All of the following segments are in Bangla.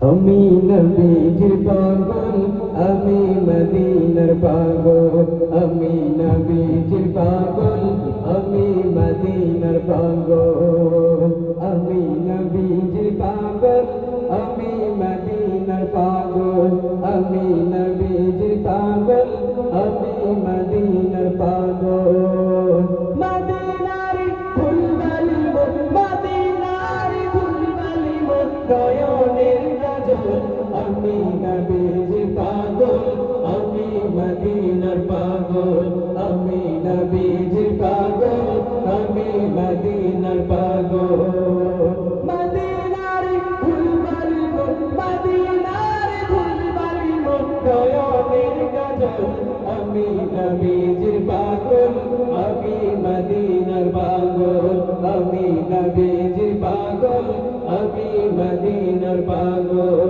আমি নবীর পাগল, আমি মদিনার পাগল, আমি নবীর পাগল, আমি মদিনার পাগল। আমি নবীর পাগল, আমি মদিনার পাগল, আমি আমি নবীজির পাগল, আমি মদিনার পাগল, আমি নবীজির পাগল, আমি মদিনার পাগল। আমি নবীজির পাগল, আমি মদিনার পাগল, আমি নবীজির পাগল, আমি মদিনার পাগল।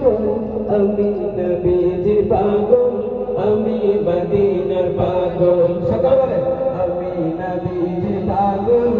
সকল আমি নবীজির পাগল, আমি মদিনার পাগল। সকল আমি নবীজির পাগল,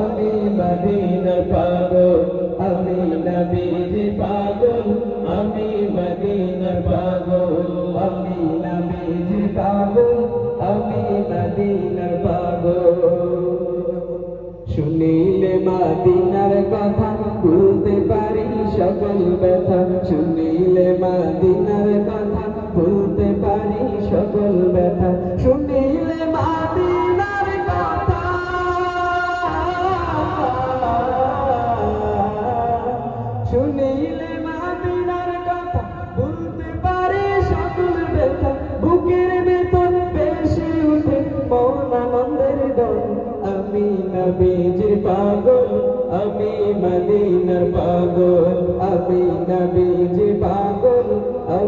আমি মদিনার পাগল। আমি নবীজির পাগল, আমি মদিনার পাগল। আমি নবীজির পাগল, আমি মদিনার পাগল। শুনিলে মাদিনার কথা, ভুলতে পারি সকল ব্যথা। মাদিনার কথা ভুলতে পারি সকল ব্যথা। শুনিলে মাদিনার কথা। শুনিলে মাদিনার কথা ভুলতে পারি সকল ব্যথা। বুকের ভেতর বেশি উঠে মন আনন্দের ডন আমি নবীজির পাগল, আমি মদিনার পাগল, আমি নবীজির পাগল।